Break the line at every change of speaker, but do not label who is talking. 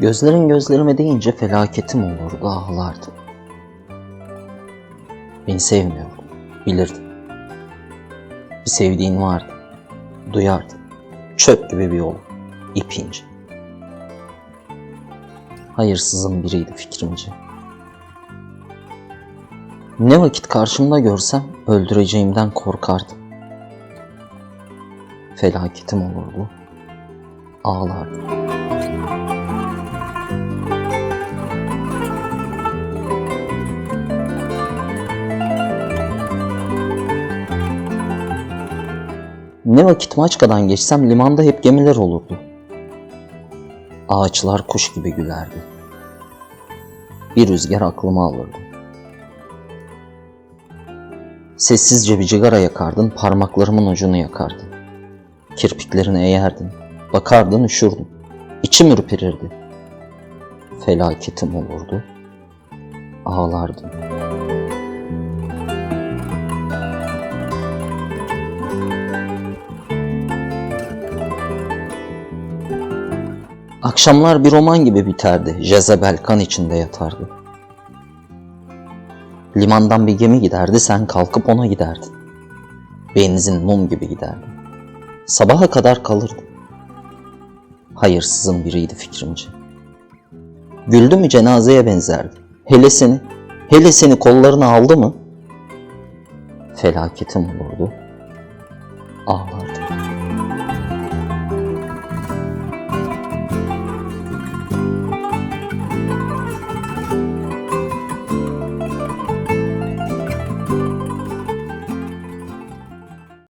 Gözlerin gözlerime deyince felaketim olurdu, ağlardım. Beni sevmiyordun, bilirdim. Bir sevdiğin vardı, duyardın. Çöp gibi bir yol, ip ince. Hayırsızın biriydi fikrimce. Ne vakit karşımda görsem öldüreceğimden korkardım. Felaketim olurdu, ağlardım. Ne vakit Maçka'dan geçsem limanda hep gemiler olurdu. Ağaçlar kuş gibi gülerdi. Bir rüzgar aklımı alırdı. Sessizce bir cigara yakardın, parmaklarımın ucunu yakardın. Kirpiklerini eğerdin, bakardın üşürdüm. İçim ürperirdi. Felaketim olurdu. Ağlardım. Akşamlar bir roman gibi biterdi. Jezebel kan içinde yatardı. Limandan bir gemi giderdi, sen kalkıp ona giderdin. Benzin mum gibi giderdi. Sabaha kadar kalırdı. Hayırsızın biriydi fikrimce. Güldü mü cenazeye benzerdi. Hele seni, hele seni kollarına aldı mı? Felaketim olurdu.